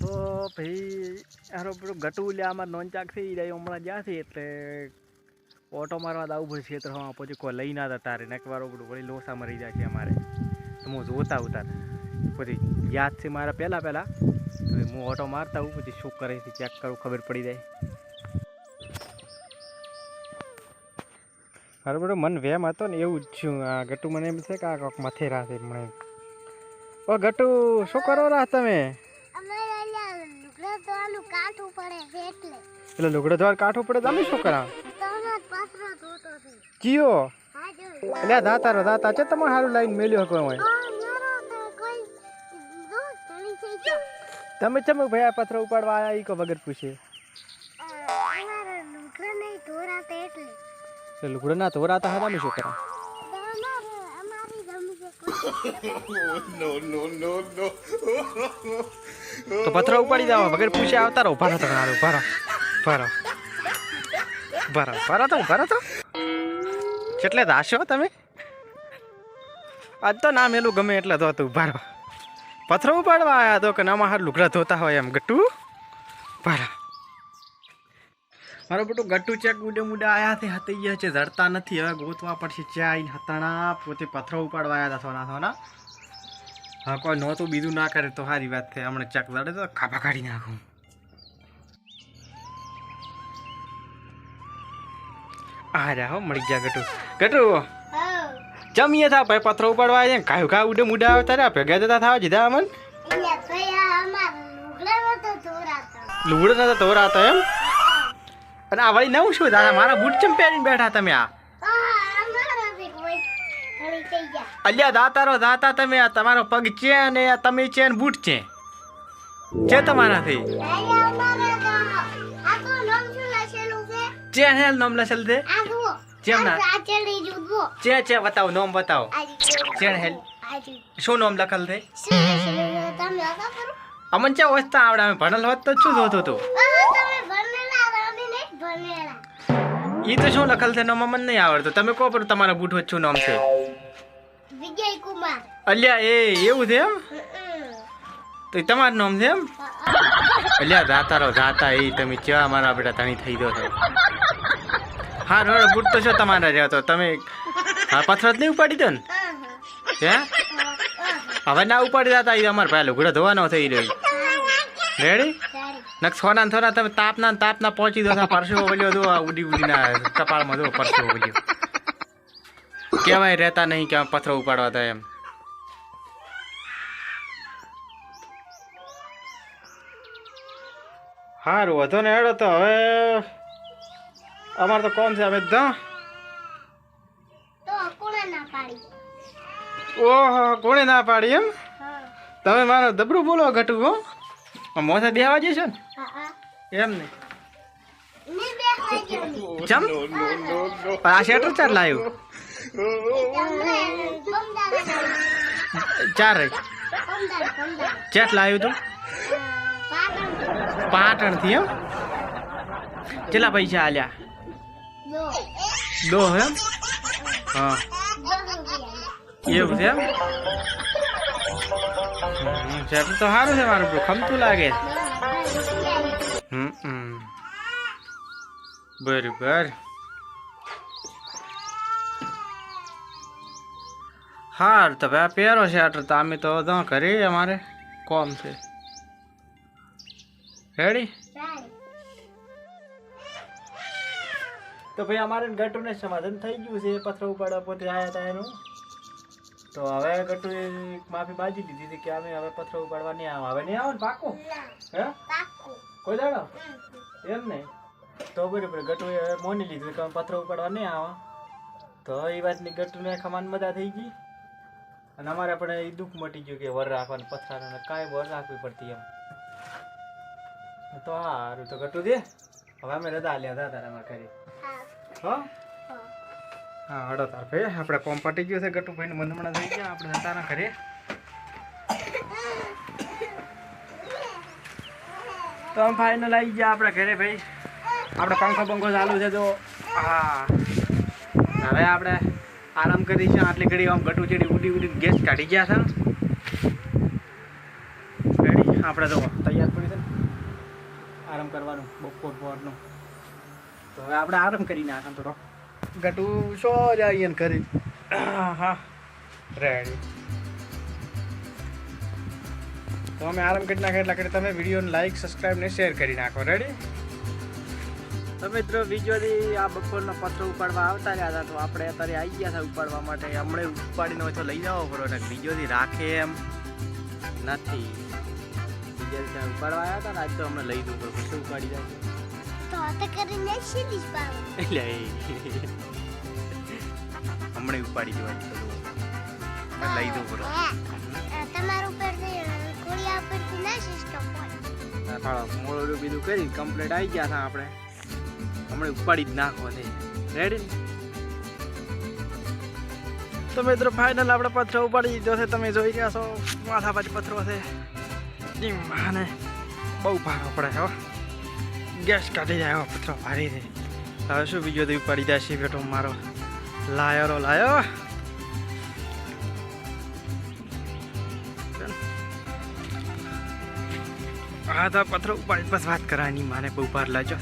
તો ભાઈ હારો પેલું ગટું લે, આમાં નોન ચાક જાય, હમણાં જ્યાં છે, એટલે ઓટો મારવા દાવું પડે હા પછી કોઈ લઈ ના તારે નેક વાર પડું વળી લોસા મરી જાય છે અમારે. હું જોતા ઉતાર. પછી યાદ છે મારા પહેલાં પહેલાં. હું ઓટો મારતા આવું, પછી શું કરે છે ચેક કરું, ખબર પડી જાય. મારું બધું મન વેમ હતો ને, એવું જ છું. આ ગટુ મને એમ છે કે આ કોક મથેરા છે મને ઓ ગટુ, શું કરો રા તમે અમારે અલ્યા લુગડા ધોવાનું કાઠું પડે છે એટલે એટલે લુગડો ધોર કાઠું પડે તમે શું કરા તમારો પાસરો ધોતો છે જીઓ? હા જો એટલે દાતારો દાતા છે તમે સારું લાઈન મેલ્યો કોઈ હોય. આ મારો તો કોઈ દો ધણી થઈ ગયો તમે ચમ ભાઈ આ પથરો ઉપાડવા આયા ઈ કો વગર પૂછે? અમારે લુગડા નહીં ધોરાતા એટલે એટલે લુગડો ના ધોરાતા હતા તમે શું કરા અમારે અમારી ગમી છે કોઈ તો પથરો ઉપાડી જાવ વગર પૂછે આવતા રહો ભરો તમે હારું ભરો ભરો. ભરો ભરો તો ભરો તો. કેટલે દાશો તમે? આજ તો ના મેલું ગમે એટલે તો તું ભરો. પથરો ઉપાડવા આવ્યા તો કે નામાં હાર લુગડા ધોતા હોય એમ. ગટ્ટુ? ભારા. મારો બેટો ગટ્ટુ ચેક ઉડે મુડે આયા તે હતી ગયા છે, જડતા નથી. હવે ગોતવા પડશે ચાઈ, હતણા. પોતે પથરો ઉપાડવા આવ્યા હતા સોના સોના. હા, કોઈ નહોતું, બીજું ના કરે તો સારી વાત છે. હમણાં ચેક જડે તો ખાભા કાઢી નાખું. આ રહ્યા હો મળી ગયા ગટુ. ગટુ. જમીએ થા ભાઈ પથરો ઉપાડવા આવ્યા કાયું કા ઉડે મુડા આવતા રહ્યા ભેગા જતા થવા જીધા અમન? લુગડા નતો તોરા હતા એમ? અને આ વળી નવું શું દાદા મારા બૂટ ચમ પહેરીને બેઠા તમે આ? અલ્યા દાતારો દાતા તમે આ તમારો પગ છે ને આ તમે છે ને બૂટ છે? છે તમારાથી? છે હેલ નામ લસલ છે ચેમ ના? ચે ચે બતાવો નામ બતાવો. ચેણ હેલ. શું નામ લખેલ છે લખેલું અમન ચે વસ્તા આવડે અમે ભણેલ હોત તો શું જોતો તો? ઈ તો શું લખેલ છે નામ અમને નહીં આવડતું. તમે કહો પર તમારા બૂટ વચ્ચે નામ છે? વિજય કુમાર. અલ્યા એ એવું છે એમ? તો તમારું નામ છે એમ? અલ્યા જાતા જાતા એ તમે ચા મારા બેટા તણી થઈ દો છો. હા, રોડ, બૂટ તો શું તમારા રહ્યો તો. તમે હા પથરો જ નહીં ઉપાડી દો ને? હે? હવે ના ઉપાડી દેતા એ અમારે પહેલો ઘોડો ધોવાનો થઈ રહ્યો રેડી નક સોના થોડા તમે તાપના તાપના પહોંચી દો પરસો બોલ્યો દો ઉડી ઉડી ના કપાળમાં દો પરસો બોલ્યો કહેવાય રહેતા નહીં કે પથરો ઉપાડવા હતા એમ. સારું વધો ને હેડો તો. હવે અમારે તો કોમ છે અમે તો કોણે ઓહો કોણે ના પાડી એમ? તમે મારો દબરું બોલો ઘટું હો. મોથે બેહવા ને? એમ નહીં ચમ આ શેટર ચાર લાવ્યું ચાર ચેટ લાવ્યું તું? પાટણ. પાટણથી એમ? કેટલા પૈસા આલ્યા? દો એમ હા. એવું છે એમ? શેટર તો સારું છે મારું પેલું, ખમતું લાગે. હમ બરોબર. હાર, તો ભાઈ આ પહેરો શેટર તો અમે તો ઘરે અમારે? કોમ છે. રેડી તો ભાઈ અમારે ગટુને સમાધાન થઈ ગયું છે પથરો ઉપાડવા પોતે આવ્યા હતા એનું. તો હવે ગટુ માફી બાજી લીધી હતી કે અમે હવે પથરો ઉપાડવા નહીં આવો. હવે નહીં આવો ને. પાકું. હે કોઈ દાડો? એમ નહીં. તો બરાબર ગટુએ હવે મોની લીધું કે અમે પથરો ઉપાડવા નહીં આવો. તો એ વાતની ગટુને ખમાન મજા થઈ ગઈ. અને અમારે આપણે એ દુઃખ મટી ગયું કે વર રાખવાનું પથરાને કાંઈ વર રાખવી પડતી એમ. તો સારું તો ગટુ દે. હવે અમે રજા લ્યા હતા તારા ઘરે. હો? હા, હડો તાર ભાઈ આપણે કોમ પટી ગયું છે ગટુ ને મંદમણા થઈ ગયા, આપણે તારા ઘરે. તો આમ ફાઇનલ આવી ગયા આપણે ઘરે ભાઈ. આપણે પંખો પંખો ચાલુ છે તો હા. હવે આપણે આરામ કરીશું આટલી ઘડી આમ ગટુ ચડી ઉડી ઉડી ગેસ કાઢી ગયા છે. ઘડી આપણે તો તૈયાર પડી છે આરામ કરવાનું, બપોર પોરનું તો હવે આપણે આરામ કરી નાખા તો ગટુ શો જઈએ ને કરી હા રેડી તો અમે આરામ કરી નાખે એટલા કરી તમે વિડીયોને લાઈક સબસ્ક્રાઈબ ને શેર કરી નાખો. રેડી તો મિત્રો બીજોથી આ બપોરનો પથ્થર ઉપાડવા આવતા રહ્યા હતા તો આપણે અત્યારે આવી ગયા હતા ઉપાડવા માટે. હમણાં ઉપાડીને ઓછો લઈ જવો પડો ને બીજોથી રાખે એમ નથી. બીજા ઉપાડવા આવ્યા હતા ને આજ તો હમણાં લઈ દઉં પડે પછી ઉપાડી જાય? તો હતે કરીને સીધી જ પાડો એટલે હમણાં ઉપાડી બધું મેં લઈ હે, અ, તમારા ઉપરથી અ, કોળિયા ઉપરથી ના સિસ્ટમ હોય. થોડા મોડું બીજું કરી કમ્પ્લીટ આવી ગયા હતા આપણે. હમણાં ઉપાડી જ નાખવા છે રેડી તો મિત્રો ફાઇનલ આપણે પથ્થરો ઉપાડી દીધો છે. તમે જોઈ રહ્યા છો માથા પાછી પથ્થરો છે. માને બહુ ભાગ પડે હો. ગેસ કાઢી જાય પથરો ભારી છે હવે શું બીજો દીવ પડી જાય છે બેટો મારો લાયરો લાયો. હા, તો પથરો ઉપાડી બસ વાત કરવાની, મારે બહુ ભાર લાગ્યો.